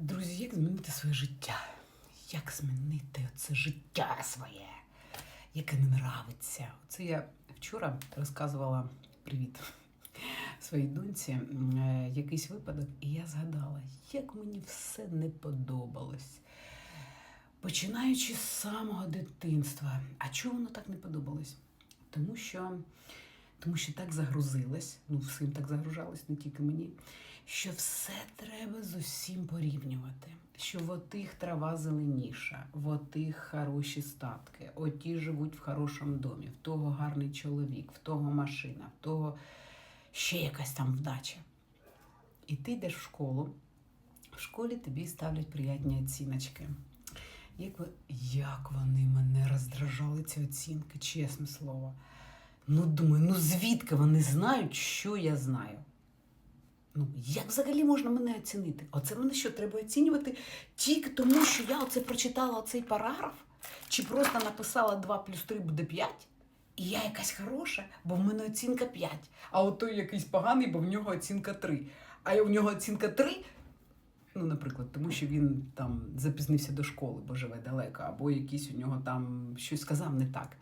Друзі, як змінити своє життя? Як змінити це життя своє, яке не нравиться? Це я вчора розказувала привіт своїй доньці е, якийсь випадок, і я згадала, як мені все не подобалось. Починаючи з самого дитинства. А чому воно так не подобалось? Тому що, тому що так загрузилась, ну всім так загружалось, не тільки мені, що все треба з усім порівнювати. Що в отих трава зеленіша, в отих хороші статки, оті живуть в хорошому домі, в того гарний чоловік, в того машина, в того ще якась там вдача. І ти йдеш в школу, в школі тобі ставлять приятні оціночки. Як, як вони мене роздражали, ці оцінки, чесне слово. Ну, думаю, ну звідки вони знають, що я знаю? Ну, як взагалі можна мене оцінити? Оце мене що, треба оцінювати тільки тому, що я оце прочитала оцей параграф? Чи просто написала 2 плюс 3 буде 5? І я якась хороша, бо в мене оцінка 5. А от той якийсь поганий, бо в нього оцінка 3. А в нього оцінка 3, ну, наприклад, тому що він там запізнився до школи, бо живе далеко, або якийсь у нього там щось сказав не так.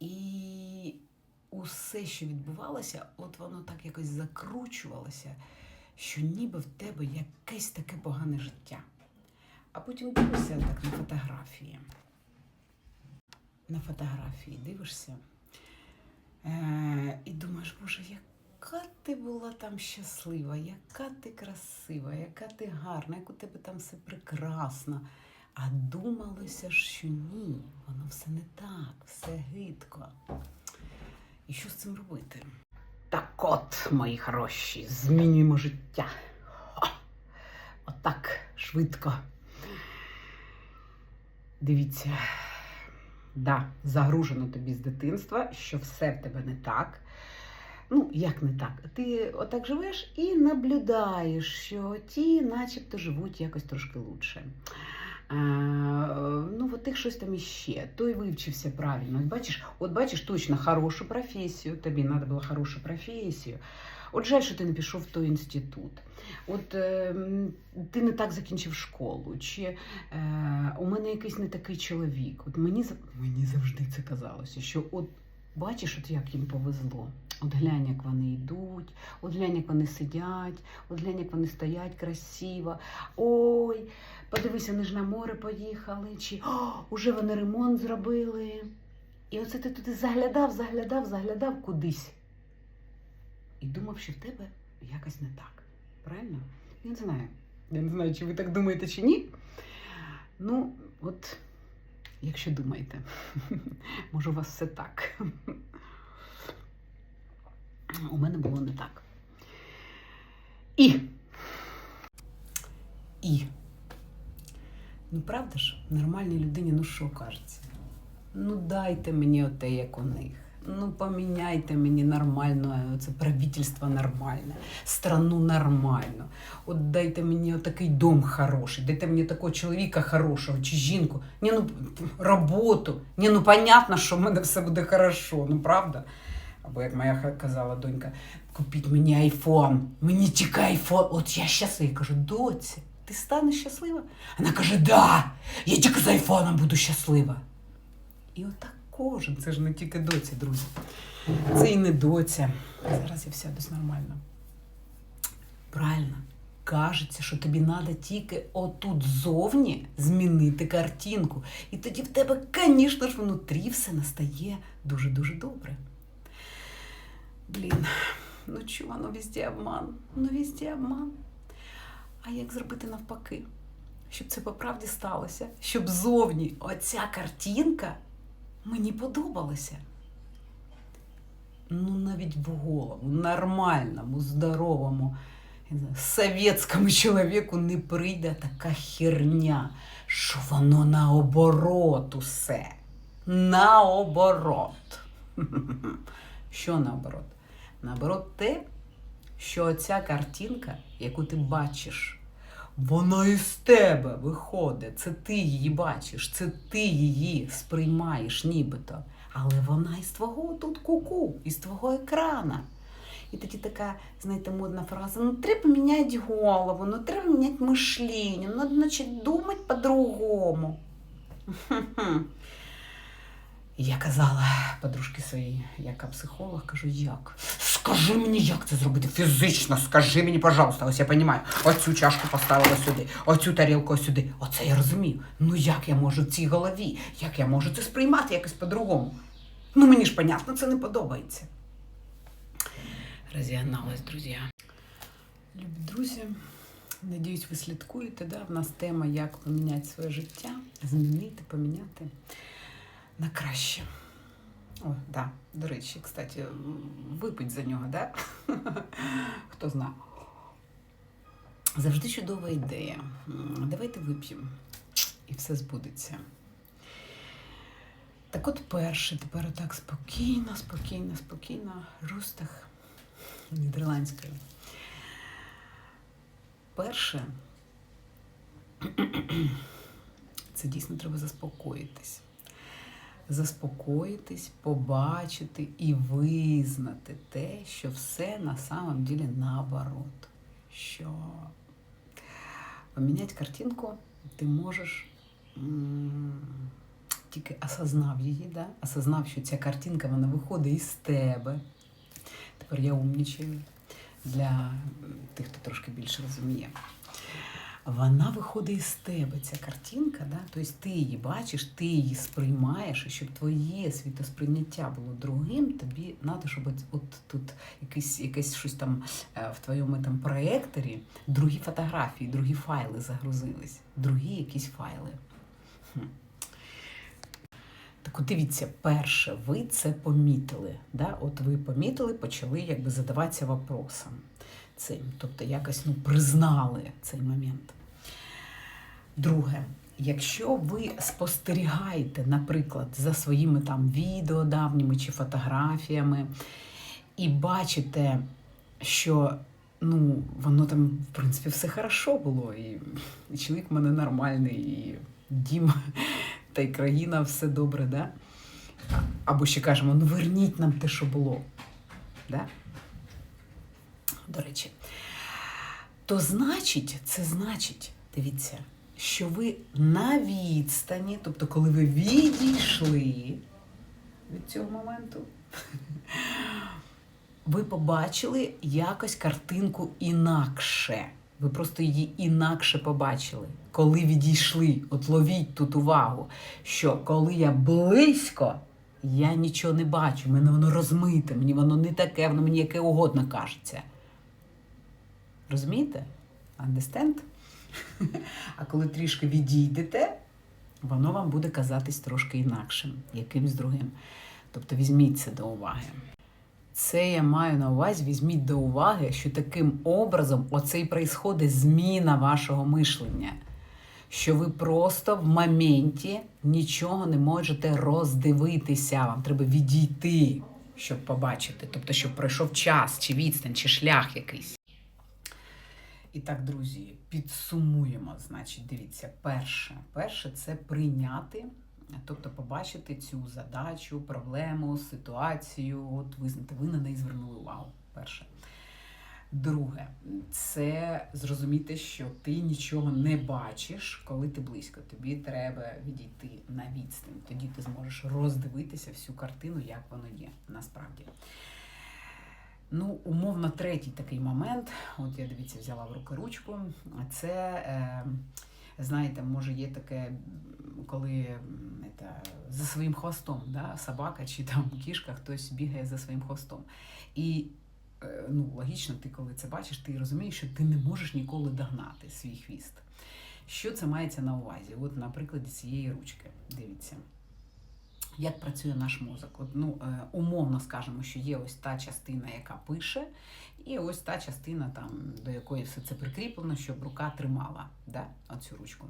І усе, що відбувалося, от воно так якось закручувалося, що ніби в тебе якесь таке погане життя. А потім дивишся так на фотографії. На фотографії дивишся е- і думаєш, Боже, яка ти була там щаслива, яка ти красива, яка ти гарна, як у тебе там все прекрасно. А думалося що ні, воно все не так, все гидко. І що з цим робити? Так от, мої хороші, змінюємо життя. Отак, швидко. Дивіться, да, загружено тобі з дитинства, що все в тебе не так. Ну, як не так? Ти отак живеш і наблюдаєш, що ті начебто живуть якось трошки лучше. Ну, от тих щось там іще. Той вивчився правильно. От бачиш, от бачиш точно хорошу професію, тобі треба було хорошу професію. От жаль, що ти не пішов в той інститут. От е, ти не так закінчив школу, чи е, у мене якийсь не такий чоловік. От мені, мені завжди це казалося, що от бачиш, от як їм повезло. От глянь, як вони йдуть, от глянь, як вони сидять, от глянь, як вони стоять красиво. Ой, подивися, вони ж на море поїхали, чи о, уже вони ремонт зробили. І оце ти туди заглядав, заглядав, заглядав кудись. І думав, що в тебе якось не так. Правильно? Я не знаю. Я не знаю, чи ви так думаєте, чи ні. Ну, от, якщо думаєте, може, у вас все так. У мене було не так. І. І. Ну, правда ж, нормальній людині, ну що кажеться? Ну, дайте мені оте, як у них. Ну, поміняйте мені нормально, це правительство нормальне, страну нормально. От дайте мені отакий дом хороший, дайте мені такого чоловіка хорошого чи жінку. Ні, ну, роботу. Ні, ну понятно, що в мене все буде хорошо, ну правда? Або як моя казала донька, купіть мені айфон, мені тільки айфон. От я щаслива. Я кажу, доці, ти станеш щаслива? Вона каже, да, я тільки з айфоном буду щаслива. І отак кожен, це ж не тільки доці, друзі. Це і не доця. Зараз я сядусь нормально. Правильно. Кажеться, що тобі треба тільки отут ззовні змінити картинку. І тоді в тебе, звісно ж, внутрі все настає дуже-дуже добре. Блін, ну чого, ну везде обман, ну везде обман. А як зробити навпаки? Щоб це по правді сталося, щоб зовні оця картинка мені подобалася. Ну, навіть в голову, нормальному, здоровому, совєтському чоловіку не прийде така херня, що воно наоборот усе. Наоборот. Що наоборот? Наоборот, те, що оця картинка, яку ти бачиш, вона із тебе виходить. Це ти її бачиш, це ти її сприймаєш нібито. Але вона із твого тут куку, із твого екрана. І тоді така, знаєте, модна фраза: ну треба міняти голову, ну треба міняти мишлення, ну, значить, думати по-другому. Я казала подружки своїй, яка психолог, кажу, як? Скажи мені, як це зробити фізично, скажи мені, пожалуйста, ось я розумію, оцю чашку поставила сюди, оцю тарілку сюди. Оце я розумію. Ну як я можу в цій голові? Як я можу це сприймати якось по-другому? Ну мені ж понятно, це не подобається. Розігналась, друзі. Любі друзі, надіюсь, ви слідкуєте. Да? В нас тема, як поміняти своє життя, змінити, поміняти на краще. О, да, до речі, кстати, випить за нього, да? Хто знає. Завжди чудова ідея. Давайте вип'ємо. І все збудеться. Так от перше, тепер отак спокійно, спокійно, спокійно. Рустах нідерландською. Перше, це дійсно треба заспокоїтись. Заспокоїтись, побачити і визнати те, що все на самом ділі наоборот. Що поміняти картинку ти можеш тільки осознав її, да? осознав, що ця картинка вона виходить із тебе. Тепер я умнічаю для тих, хто трошки більше розуміє. Вона виходить із тебе, ця картинка, да? тобто ти її бачиш, ти її сприймаєш, і щоб твоє світосприйняття було другим, тобі треба, щоб от, тут якесь, якесь щось там е, в твоєму там проекторі, другі фотографії, другі файли загрузились, другі якісь файли. Хм. Так от дивіться, перше, ви це помітили. Да? От ви помітили, почали якби задаватися вопросом цим. Тобто якось ну, признали цей момент. Друге, якщо ви спостерігаєте, наприклад, за своїми там відео давніми чи фотографіями, і бачите, що ну, воно там, в принципі, все хорошо було, і, чоловік в мене нормальний, і дім та й країна все добре, да? Або ще кажемо, ну верніть нам те, що було. Да? До речі, то значить, це значить, дивіться, що ви на відстані, тобто, коли ви відійшли від цього моменту, ви побачили якось картинку інакше. Ви просто її інакше побачили, коли відійшли. От ловіть тут увагу, що коли я близько, я нічого не бачу, мене воно розмите, мені воно не таке, воно мені яке угодно кажеться. Розумієте? Understand? А коли трішки відійдете, воно вам буде казатись трошки інакшим, якимсь другим. Тобто візьміть це до уваги. Це я маю на увазі, візьміть до уваги, що таким образом оце і происходить зміна вашого мишлення. Що ви просто в моменті нічого не можете роздивитися. Вам треба відійти, щоб побачити. Тобто, щоб пройшов час, чи відстань, чи шлях якийсь. І так, друзі, підсумуємо. Значить, дивіться, перше, перше це прийняти, тобто побачити цю задачу, проблему, ситуацію, от визнати, ви на неї звернули увагу. Перше. Друге, це зрозуміти, що ти нічого не бачиш, коли ти близько. Тобі треба відійти на відстань. Тоді ти зможеш роздивитися всю картину, як воно є насправді. Ну, умовно, третій такий момент. От я дивіться, взяла в руки ручку. Це, е, знаєте, може, є таке, коли це, за своїм хвостом, да, собака чи там кішка, хтось бігає за своїм хвостом. І е, ну, логічно, ти коли це бачиш, ти розумієш, що ти не можеш ніколи догнати свій хвіст. Що це мається на увазі? От на цієї ручки. Дивіться. Як працює наш мозок? Ну, е, умовно скажемо, що є ось та частина, яка пише, і ось та частина, там, до якої все це прикріплено, щоб рука тримала да, оцю ручку.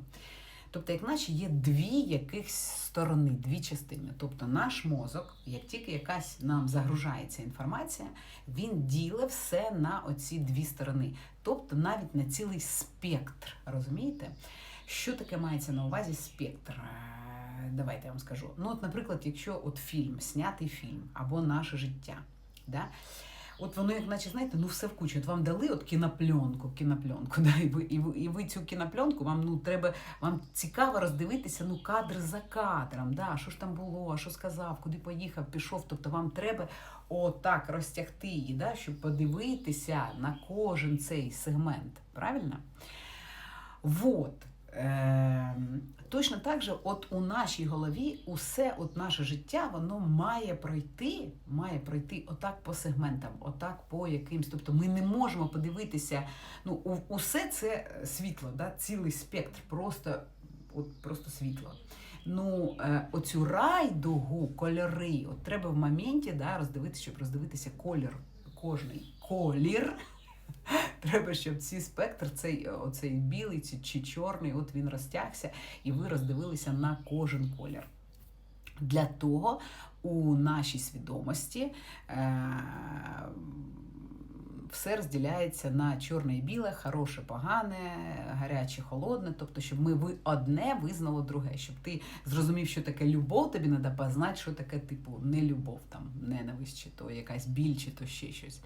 Тобто, як наче є дві якихось сторони, дві частини. Тобто наш мозок, як тільки якась нам загружається інформація, він ділить все на оці дві сторони. Тобто навіть на цілий спектр. Розумієте? Що таке мається на увазі спектр? Е, Давайте я вам скажу. Ну, от, наприклад, якщо от фільм, снятий фільм або наше життя. Да? От воно, як наче, знаєте, ну все в кучу. От вам дали от кінопленку, кінопленку, да, і ви, і ви, і ви цю кінопленку, вам ну треба, вам цікаво роздивитися ну кадр за кадром, да, що ж там було, що сказав, куди поїхав, пішов. Тобто вам треба отак розтягти її, да, щоб подивитися на кожен цей сегмент. Правильно? Вот. Е, точно так же, от у нашій голові усе от наше життя воно має пройти, має пройти отак по сегментам, отак по якимсь. Тобто ми не можемо подивитися. Ну, усе це світло, да, цілий спектр, просто, от, просто світло. Ну, е, оцю райдугу, кольори, от треба в моменті да, роздивитися, щоб роздивитися колір, кожний колір. Треба, щоб цей спектр, цей оцей білий чи, чи чорний, от він розтягся, і ви роздивилися на кожен колір. Для того у нашій свідомості е, все розділяється на чорне і біле, хороше, погане, гаряче, холодне. Тобто, щоб ми ви одне визнало друге, щоб ти зрозумів, що таке любов, тобі треба познати, що таке типу не любов, там ненависть, чи то якась біль, чи то ще щось.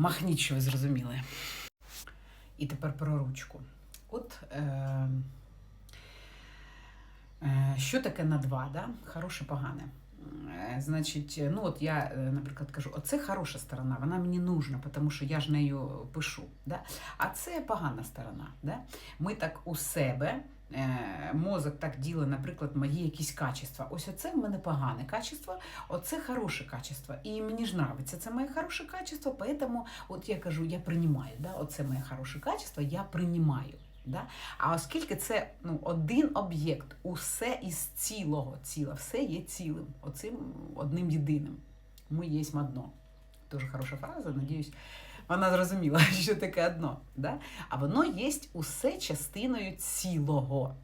Махніть, що ви зрозуміли. І тепер про ручку. От е, е, що таке на два, да? хороше, погане. Е, Значить, ну от я, е, наприклад, кажу, оце хороша сторона, вона мені нужна, тому що я ж нею пишу. Да? А це погана сторона. Да? Ми так у себе, е, мозок так ділить, наприклад, мої якісь качества. Ось оце в мене погане качество, оце хороше качество. І мені ж нравиться це моє хороше качество, поэтому от я кажу, я приймаю, да? оце моє хороше качество, я приймаю. Да? А оскільки це ну, один об'єкт, усе із цілого, ціле, все є цілим, оцим одним єдиним. Ми єсмь одно. Дуже хороша фраза, надіюсь, вона зрозуміла, що таке одно. Да? А воно є усе частиною цілого.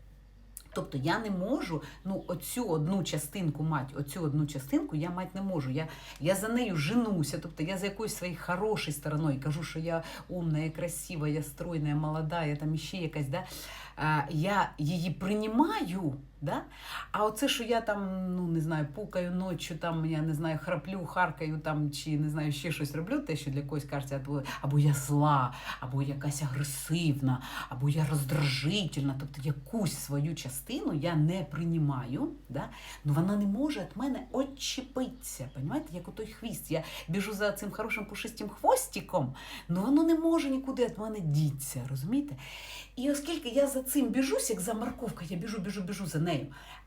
Тобто я не можу ну, оцю одну частинку мати, оцю одну частинку я мати не можу. Я, я за нею женуся, тобто я за якоюсь своєю хорошою стороною кажу, що я умна, я красива, я стройна, я молода, я там іще якась. Да? Я її приймаю, да? а оце, що я там, ну не знаю, пукаю ночі, там, я не знаю, храплю, харкаю там, чи не знаю, ще щось роблю, те, що для когось кажеться, або, або я зла, або якась агресивна, або я роздражительна, тобто якусь свою частину я не приймаю, да? ну вона не може від мене відчепитися, понімаєте, як отой хвіст. Я біжу за цим хорошим пушистим хвостиком, ну воно не може нікуди від мене дітися, розумієте? І оскільки я за цим біжусь, як за морковка, я біжу, біжу, біжу за нею.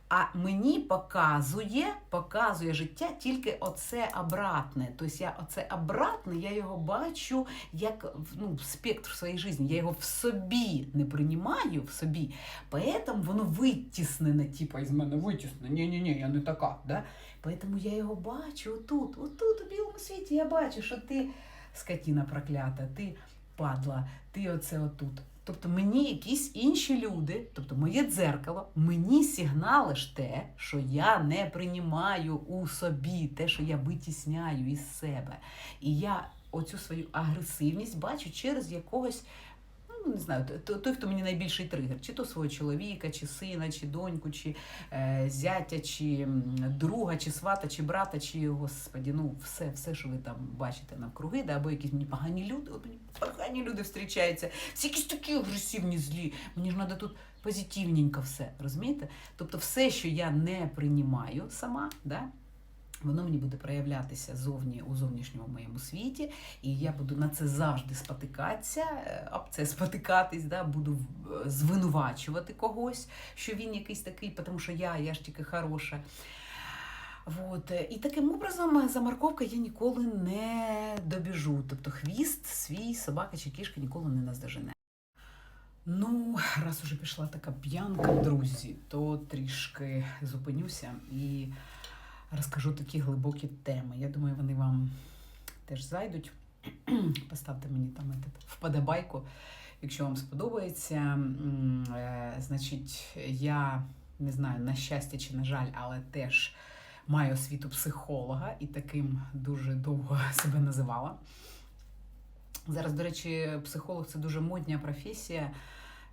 А мені показує, показує життя тільки оце обратне. Тобто я оце обратне, я його бачу як ну, спектр своєї житті. Я його в собі не приймаю в собі. Поэтому воно витіснене, типу, із мене витіснене. Ні-ні-ні, я не така. Да? Поэтому я його бачу отут, отут, у білому світі. Я бачу, що ти скотіна проклята, ти падла, ти оце отут. Тобто мені якісь інші люди, тобто моє дзеркало, мені сигнали ж те, що я не приймаю у собі, те, що я витісняю із себе. І я оцю свою агресивність бачу через якогось. Ну, не знаю, той, хто мені найбільший тригер, чи то свого чоловіка, чи сина, чи доньку, чи е, зятя, чи друга, чи свата, чи брата, чи господі, ну все, все, що ви там бачите навкруги, да, або якісь мені погані люди, от мені погані люди зустрічаються, всі якісь такі агресивні, злі. Мені ж треба тут позитивненько все, розумієте? Тобто, все, що я не приймаю сама, да, Воно мені буде проявлятися зовні у зовнішньому моєму світі, і я буду на це завжди спотикатися, е, об це спотикатись, да, буду е, звинувачувати когось, що він якийсь такий, тому що я, я ж тільки хороша. Вот. І таким образом за морковка я ніколи не добіжу. Тобто хвіст свій собака чи кішка ніколи не наздожене. Ну, раз уже пішла така п'янка, друзі, то трішки зупинюся і розкажу такі глибокі теми. Я думаю, вони вам теж зайдуть. Поставте мені там вподобайку, якщо вам сподобається. Е, Значить, я не знаю, на щастя чи на жаль, але теж маю освіту психолога і таким дуже довго себе називала. Зараз, до речі, психолог це дуже модня професія.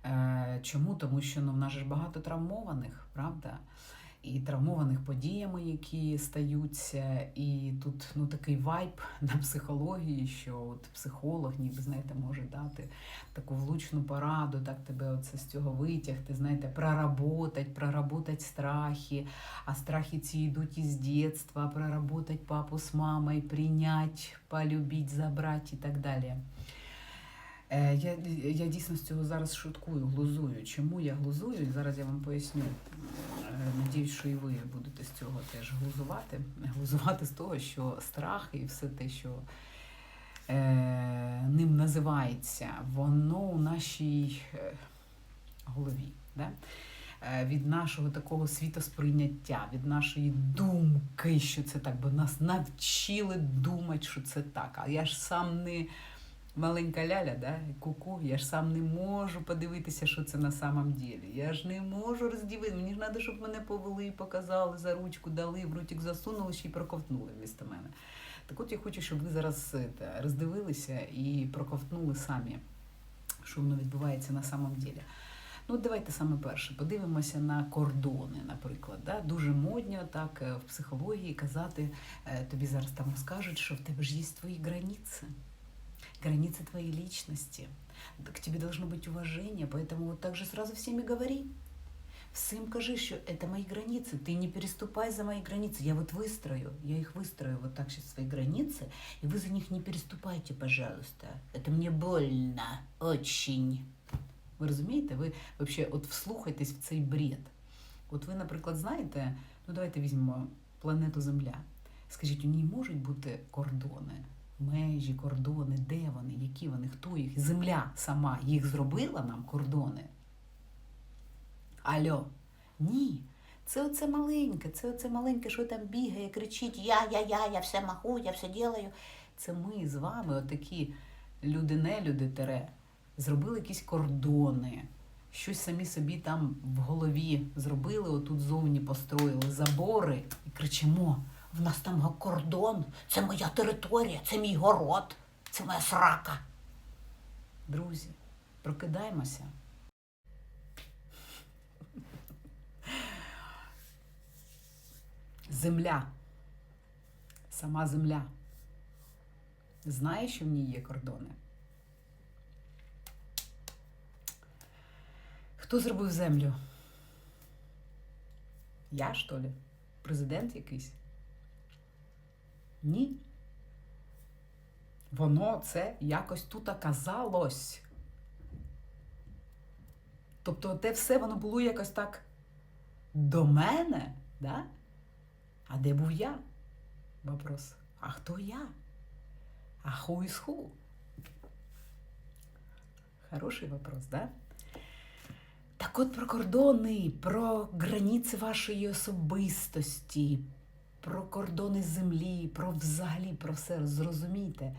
Е, Чому? Тому що ну, в нас ж багато травмованих, правда? І травмованих подіями, які стаються. І тут ну, такий вайб на психології, що от психолог, ніби знаєте, може дати таку влучну пораду, так тебе оце з цього витягти, знаєте, проработать, проработать страхи. А страхи ці йдуть із дитинства, проработать папу з мамою, прийнять, полюбить, забрати і так далі. Е, Я, я дійсно з цього зараз шуткую, глузую. Чому я глузую? І зараз я вам поясню. Надіюсь, що і ви будете з цього теж глузувати. Глузувати з того, що страх і все те, що е, ним називається, воно у нашій е, голові. Да? Е, Від нашого такого світосприйняття, від нашої думки, що це так, бо нас навчили думати, що це так. А я ж сам не маленька ляля, да? ку-ку, я ж сам не можу подивитися, що це на самом ділі. Я ж не можу роздивити. Мені ж треба, щоб мене повели, показали за ручку, дали, в ротик засунули ще й проковтнули вмісто мене. Так от я хочу, щоб ви зараз е, та, роздивилися і проковтнули самі, що воно відбувається на самом ділі. Ну, давайте саме перше. Подивимося на кордони, наприклад. Да? Дуже модно так е, в психології казати, е, тобі зараз там розкажуть, що в тебе ж є твої границі, границы твоей личности. К тебе должно быть уважение, поэтому вот так же сразу всеми говори. Всем кажи, что это мои границы, ты не переступай за мои границы. Я вот выстрою, я их выстрою вот так сейчас свои границы, и вы за них не переступайте, пожалуйста. Это мне больно, очень. Ви розумієте? Ви вообще от вслухайтесь в цей бред. От ви, наприклад, знаєте, ну давайте візьмемо планету Земля. Скажіть, у ній можуть бути кордони, Межі, кордони, де вони, які вони, хто їх? Земля сама їх зробила нам кордони. Альо, ні. Це оце маленьке, це оце маленьке, що там бігає, кричить Я, я, я, я все маху, я все ділаю. Це ми з вами, отакі люди-нелюди тере, зробили якісь кордони, щось самі собі там в голові зробили, отут зовні построїли забори і кричимо: в нас там кордон, це моя територія, це мій город, це моя срака. Друзі, прокидаємося. Земля. Сама земля. Знає, що в ній є кордони. Хто зробив землю? Я, що ли? Президент якийсь? Ні. Воно це якось тут оказалось. Тобто те все воно було якось так до мене, да? А де був я? Вопрос. А хто я? А who is who? Хороший вопрос, да? Так от про кордони, про границі вашої особистості, про кордони землі, про взагалі про все зрозумійте.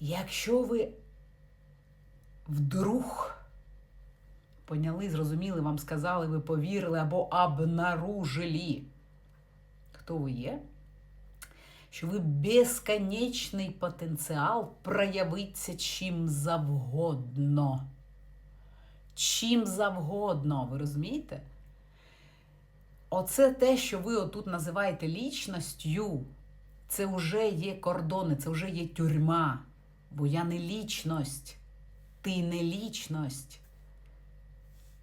Якщо ви вдруг поняли, зрозуміли, вам сказали, ви повірили або обнаружили, хто ви є, що ви безконечний потенціал проявиться чим завгодно. Чим завгодно, ви розумієте? Оце те, що ви отут називаєте лічністю, це вже є кордони, це вже є тюрма. Бо я не лічність, ти не лічність.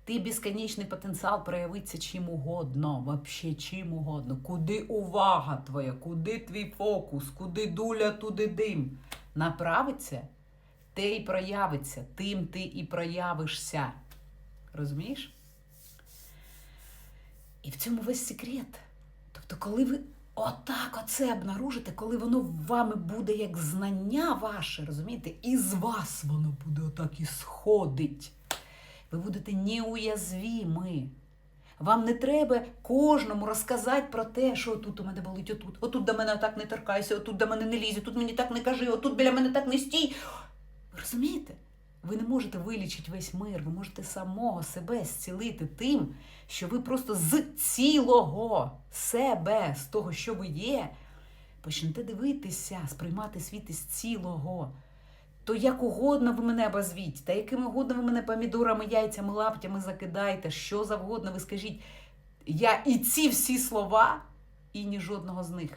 Ти безконечний потенціал проявиться чим угодно, вообще чим угодно. Куди увага твоя, куди твій фокус, куди дуля, туди дим. Направиться, те і проявиться, тим ти і проявишся. Розумієш? І в цьому весь секрет. Тобто, коли ви отак оце обнаружите, коли воно вами буде як знання ваше, розумієте, із вас воно буде отак і сходить. Ви будете неуязвімі. Вам не треба кожному розказати про те, що тут у мене болить, отут, отут до мене так не торкайся, отут до мене не лізь, тут мені так не кажи, отут біля мене так не стій. Ви розумієте? Ви не можете вилічити весь мир, ви можете самого себе зцілити тим, що ви просто з цілого себе, з того, що ви є, почнете дивитися, сприймати світ із цілого. То як угодно ви мене обозвіть, та якими угодно ви мене помідорами, яйцями, лаптями закидайте, що завгодно ви скажіть. Я і ці всі слова, і ні жодного з них.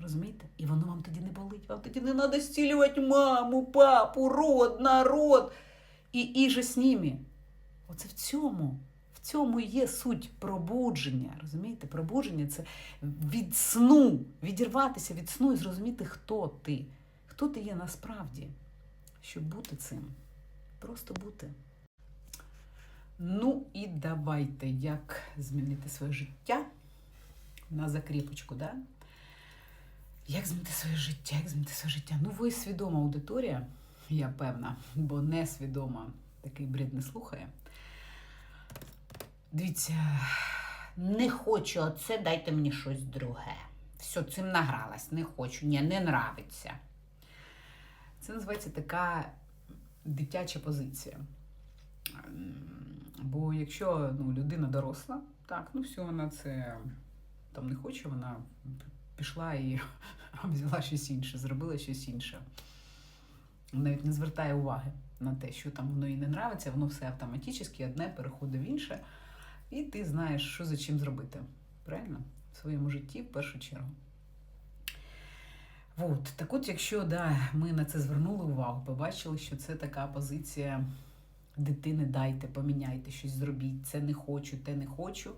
Розумієте? І воно вам тоді не болить. Вам тоді не треба зцілювати маму, папу, род, народ. І, і же з ними. Оце в цьому. В цьому є суть пробудження. Розумієте? Пробудження це від сну, відірватися від сну і зрозуміти, хто ти. Хто ти є насправді, щоб бути цим. Просто бути. Ну і давайте, як змінити своє життя на закріпочку, да? Як змінити своє життя? Як змінити своє життя? Ну, ви свідома аудиторія, я певна, бо несвідома такий бред не слухає. Дивіться, не хочу оце, дайте мені щось друге. Все, цим награлась, не хочу, ні, не нравиться. Це називається така дитяча позиція. Ем, Бо якщо ну, людина доросла, так, ну все, вона це там не хоче, вона пішла і взяла щось інше, зробила щось інше. Навіть не звертає уваги на те, що там воно їй не нравиться, воно все автоматично, одне переходить в інше, і ти знаєш, що за чим зробити. Правильно? В своєму житті в першу чергу. От, так от, якщо да, ми на це звернули увагу, побачили, що це така позиція дитини, дайте, поміняйте, щось зробіть, це не хочу, те не хочу.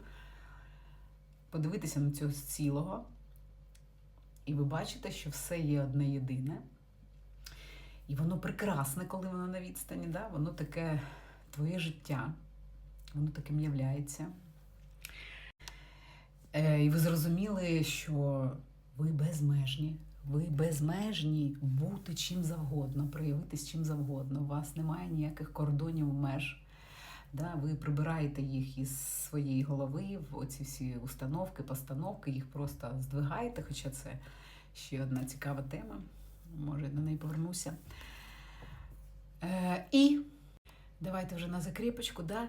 Подивитися на цього з цілого, і ви бачите, що все є одне єдине. І воно прекрасне, коли воно на відстані, да? воно таке твоє життя, воно таким являється. Е, і ви зрозуміли, що ви безмежні. Ви безмежні бути чим завгодно, проявитись чим завгодно. У вас немає ніяких кордонів, меж. Да? Ви прибираєте їх із своєї голови, оці всі установки, постановки, їх просто здвигаєте, хоча це ще одна цікава тема. Може, до неї повернуся. Е, і давайте вже на закріпочку. Да?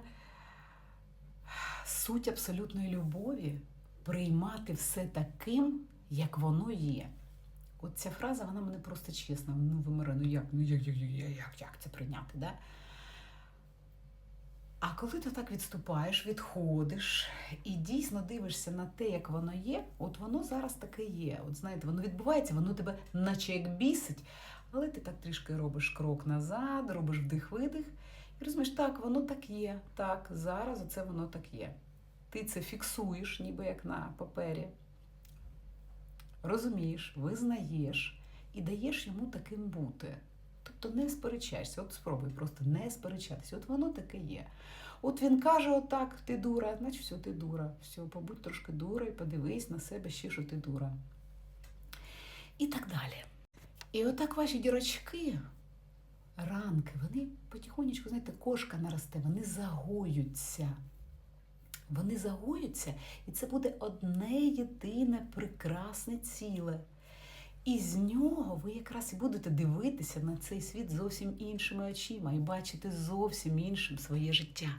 Суть абсолютної любові приймати все таким, як воно є. От ця фраза, вона мене просто чесна. Ну, вимирає, ну як, ну як, як, як, як це прийняти? Да? А коли ти так відступаєш, відходиш і дійсно дивишся на те, як воно є, от воно зараз таке є. От знаєте, воно відбувається, воно тебе наче як бісить, але ти так трішки робиш крок назад, робиш вдих-видих, і розумієш, так, воно так є. Так, зараз оце воно так є. Ти це фіксуєш, ніби як на папері. Розумієш, визнаєш і даєш йому таким бути. Тобто не сперечаєшся. От спробуй просто не сперечатися. От воно таке є. От він каже: отак, ти дура, значить, все, ти дура. Все, побудь трошки дура і подивись на себе ще, що ти дура. І так далі. І отак ваші дірочки, ранки, вони потихонечку, знаєте, кошка наросте, вони загоються. Вони загоються, і це буде одне єдине прекрасне ціле. І з нього ви якраз і будете дивитися на цей світ зовсім іншими очима і бачити зовсім іншим своє життя.